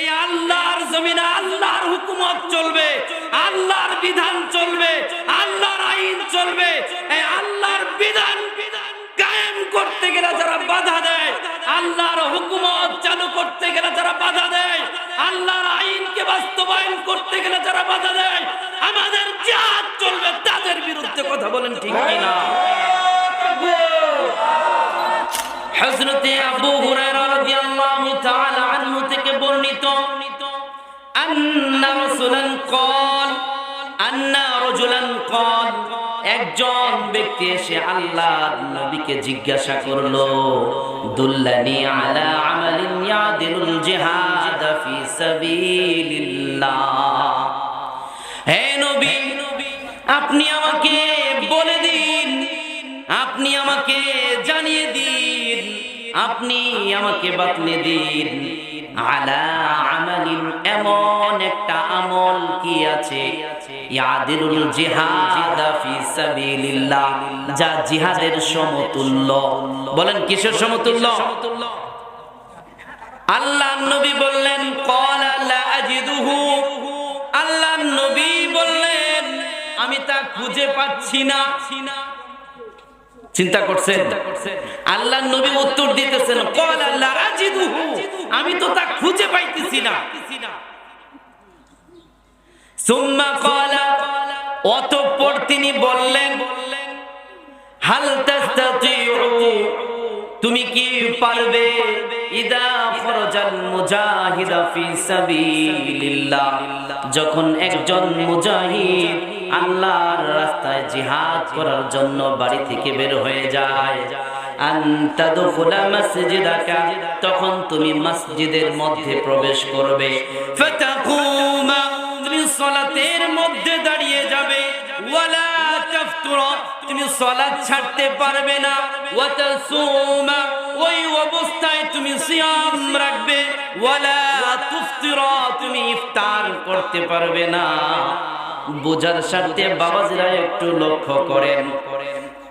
এই আল্লাহর জমিনে আল্লাহর হুকুমত চলবে, আল্লাহর বিধান চলবে, আল্লাহর আইন চলবে, এই আল্লাহর বিধান কায়েম করতে গেলে যারা বাধা দেয়, আল্লাহর হুকুমত চালু করতে গেলে যারা বাধা দেয়, আল্লাহর আইনকে বাস্তবায়ন করতে গেলে যারা বাধা দেয়, আমাদের জাত চলবে, তাদের বিরুদ্ধে কথা বলেন ঠিক কিনা? হযরতে আবু হুরায়রা রাদিয়াল্লাহু তাআলা আনহু থেকে বর্ণিত আন্না রাসূলান ক্বাল, আন্না রাজুলান ক্বাল। একজন ব্যক্তি এসে আল্লাহর নবীকে জিজ্ঞাসা করল, দুল্লানি আলা আমালিন ইয়াদিলুল জিহাদ ফি সাবিলিল্লাহ? আপনি আমাকে বাতলে দিন। আলা আমালিন, এমন একটা আমল কি আছে? ইয়াদিলুল জিহাদ ফি সাবিলিল্লাহ, যা জিহাদের সমতুল্য। বলেন, কিসের সমতুল্য? আল্লাহ নবী বললেন আজিদুহু। আল্লাহ নবী বললেন, আমি তা খুঁজে পাচ্ছি না। চিন্তা করছেন? আল্লাহ নবী উত্তর দিতেছেন কল আল্লাহ আজিদুহু। আমি তো তা খুঁজে পাইতেছি না। সুম্মা কলা অতঃপর তিনি বললেন হাল তাস্তাতিউ। তুমি কি পারবে? ইদা খরজাল মুজাহিদা ফি সাবিলিল্লাহ। যখন একজন মুজাহিদ আল্লাহর রাস্তায় জিহাদ করার জন্য বাড়ি থেকে বের হয়ে যায়। তখন তুমি মসজিদের মধ্যে প্রবেশ করবে। সালাতের মধ্যে দাঁড়িয়ে যাবে। ওয়ালা তুমি সালাত ছাড়তে পারবে না। ওই অবস্থায় তুমি সিয়াম রাখবে। ওয়ালা তুমি ইফতার করতে পারবে না। বোঝার স্বার্থে বাবাজিরা একটু লক্ষ্য করেন।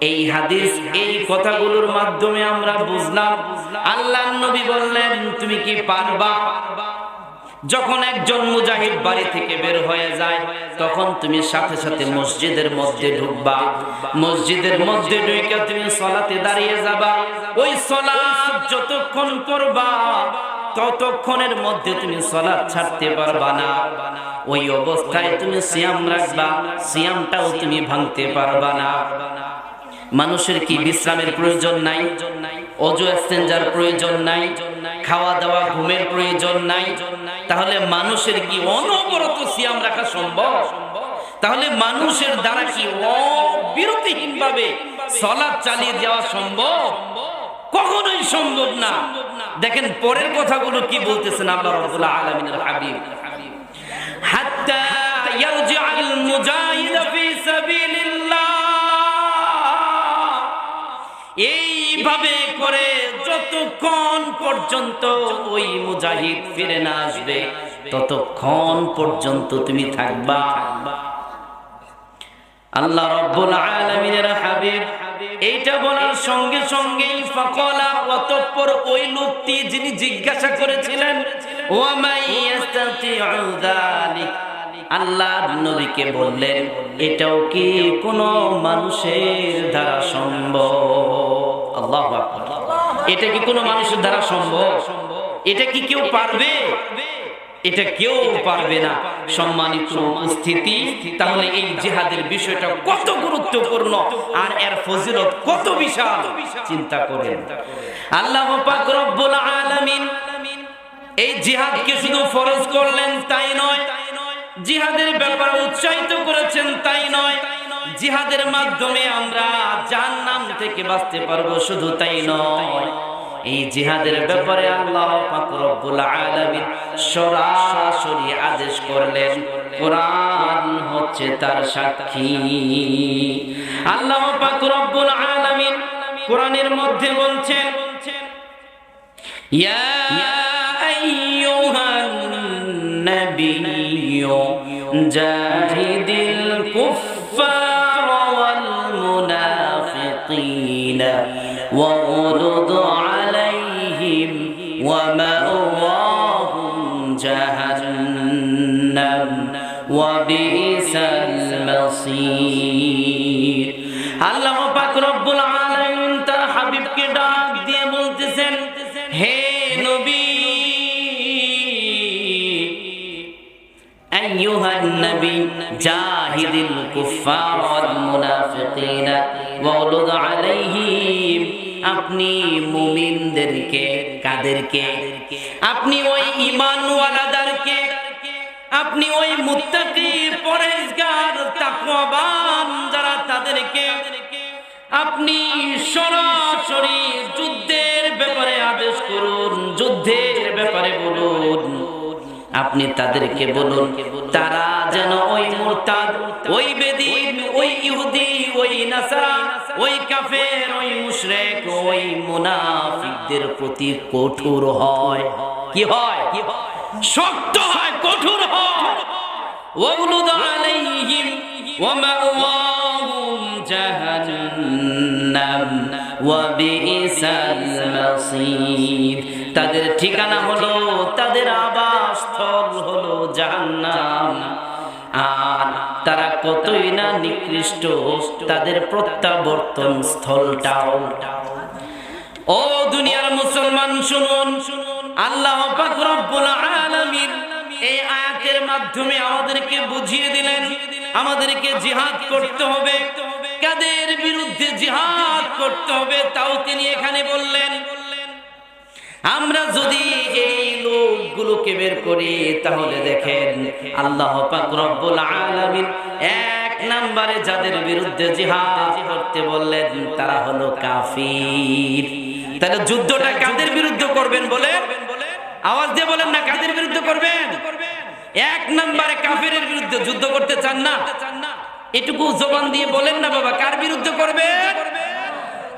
এই হাদিস, এই কথাগুলোর মাধ্যমে আমরা বুঝলাম, আল্লাহ নবী বললেন, তুমি কি পারবা? যখন একজন মুজাহিদ বাড়ি থেকে বের হয়ে যায়, তখন তুমি সাথে সাথে মসজিদের মধ্যে ঢুকবা। মসজিদের মধ্যে ঢুকে তুমি সলাতে দাঁড়িয়ে যাবা। ওই সলাৎ যতক্ষণ করবা ততক্ষণের মধ্যে তুমি সলাৎ ছাড়তে পারবা না? ওই অবস্থায় তুমি সিয়াম রাখবা, সিয়ামটাও তুমি ভাঙতে পারবা না। মানুষের কি বিশ্রামের প্রয়োজন নাই? অজু এক্সচেঞ্জার প্রয়োজন নাই? খাওয়া দাওয়া ঘুমের প্রয়োজন নাই? তাহলে মানুষের কি অনবরত সিয়াম রাখা সম্ভব? তাহলে মানুষের দ্বারা কি অবিরতিহীন ভাবে সলাদ চালিয়ে দেওয়া সম্ভব? কখনোই সম্ভব না। দেখেন, পরের কথাগুলো কি বলতেছেন আল্লাহ রাব্বুল আলামিনের হাবিব? এইভাবে করে যতক্ষণ পর্যন্ত ওই মুজাহিদ ফিরে না আসবে, ততক্ষণ পর্যন্ত তুমি থাকবা। আল্লাহ রব্বুল আলামিনের হাবিব এইটা বলার সঙ্গে সঙ্গেই ফাকলা অতঃপর ওই লোকটি যিনি জিজ্ঞাসা করেছিলেন, ওয়ামাই আল্লাহ নবীকে বললেন, এটাও কি কোনো মানুষের দ্বারা সম্ভব? আল্লাহ এটা কি কোনো মানুষের দ্বারা সম্ভব? এটা কি কেউ পারবে? এটা কেউ পারবে না। সম্মানিত উপস্থিতি, তাহলে এই জেহাদের বিষয়টা কত গুরুত্বপূর্ণ আর এর ফজিলত কত বিশাল? চিন্তা করেন। আল্লাহ পাক রব্বুল আলামিন এই জিহাদকে শুধু ফরজ করলেন তাই নয়, জিহাদের ব্যাপারে উৎসাহিত করেছেন তাই নয়, জিহাদের মাধ্যমে আমরা জাহান্নাম থেকে বাঁচতে পারব শুধু তাই নয়। এই জিহাদের ব্যাপারে আল্লাহ সরাসরি আদেশ করলেন, কোরআন হচ্ছে তার সাক্ষী। আল্লাহ পাক কোরআনের মধ্যে বলছেন, ইয়া জাহিদিল কুফফার ওয়াল মুনাফিকিনা ওয়াগলুদ المصير আল্লাহ পাক রব্বুল আলামিন তার হাবিবকে ডাক দিয়ে বলতেছেন হে নবী أيها النبي جاهد الكفار والمنافقين واغلظ عليهم আপনি মুমিনদেরকে কাদেরকে আপনি ওই ঈমানওয়ালাদেরকে আপনি ওই মুত্তাকি পরেজগার তাকওয়াবান যারা তাদেরকে আপনি সরাসরি যুদ্ধের ব্যাপারে আদেশ করুন, যুদ্ধের ব্যাপারে বলুন। আপনি তাদেরকে বলুন, তারা যেন ওই মুরতাদ, ওই বেদিন, ওই ইহুদি, ওই নাসারা, ওই কাফের, ওই মুশরিক, ওই মুনাফিকদের প্রতি কঠোর হয়। কি হয়? শক্ত হয়, কঠোর হয়। তাদের ঠিকানা হলো, তাদের আবাসস্থল হলো জাহান্নাম। আর তারা কতই না নিকৃষ্ট, তাদের প্রত্যাবর্তন স্থলটাও। ও দুনিয়ার মুসলমান শুনুন শুনুন। আল্লাহ এই আয়াতের মাধ্যমে আমাদেরকে বুঝিয়ে দিলেন, আমাদেরকে জিহাদ করতে হবে। কাদের বিরুদ্ধে জিহাদ করতে হবে তাও তিনি এখানে বললেন, আমরা যদি এই লোকগুলোকে বের করি, তাহলে দেখেন আল্লাহ এক নম্বরে যাদের বিরুদ্ধে জিহাদ করতে বললেন, তারা হলো কাফির। তাহলে যুদ্ধটা কাদের বিরুদ্ধে করবেন বলে? আওয়াজ দিয়ে বলেন না, কাদের বিরুদ্ধে করবেন? এক নম্বরে কাফিরের বিরুদ্ধে যুদ্ধ করতে চান না? এটুকু জবান দিয়ে বলেন না বাবা, কার বিরুদ্ধে করবেন?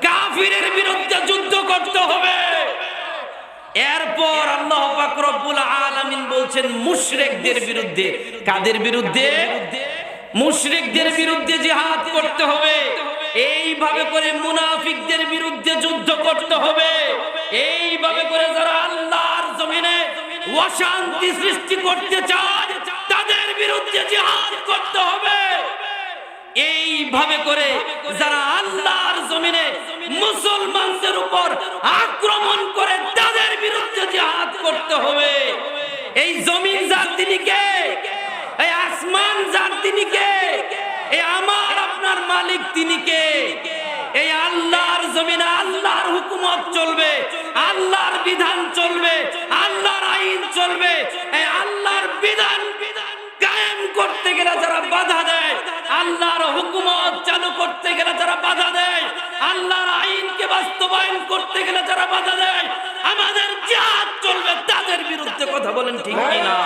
কাফিরের বিরুদ্ধে যুদ্ধ করতে হবে। এরপর আল্লাহ পাক রব্বুল আলামিন বলছেন, মুশরিকদের বিরুদ্ধে। কাদের বিরুদ্ধে? মুশরিকদের বিরুদ্ধে জিহাদ করতে হবে। এইভাবে করে মুনাফিকদের বিরুদ্ধে যুদ্ধ করতে হবে। এইভাবে করে যারা আল্লাহর জমিনে অশান্তি সৃষ্টি করতে চায়, তাদের বিরুদ্ধে জিহাদ করতে হবে। এইভাবে করে যারা আল্লাহর জমিনে মুসলমানদের উপর আক্রমণ করে, তাদের বিরুদ্ধে জিহাদ করতে হবে। এই জমিন যার তিনি কে এই আসমান যার তিনি কে এই আমার আপনার মালিক তিনি কে? এই আল্লাহর জমিনে আল্লাহর হুকুমত চলবে, আল্লাহর বিধান চলবে, আল্লাহর আইন চলবে। এই আল্লাহর বিধান কায়েম করতে গেলে যারা বাধা দেয়, আল্লাহর হুকুমত চালু করতে গেলে যারা বাধা দেয়, আল্লাহর আইনকে বাস্তবায়ন করতে গেলে যারা বাধা দেয়, আমাদের জাত চলবে তাদের বিরুদ্ধে কথা বলেন ঠিক কিনা?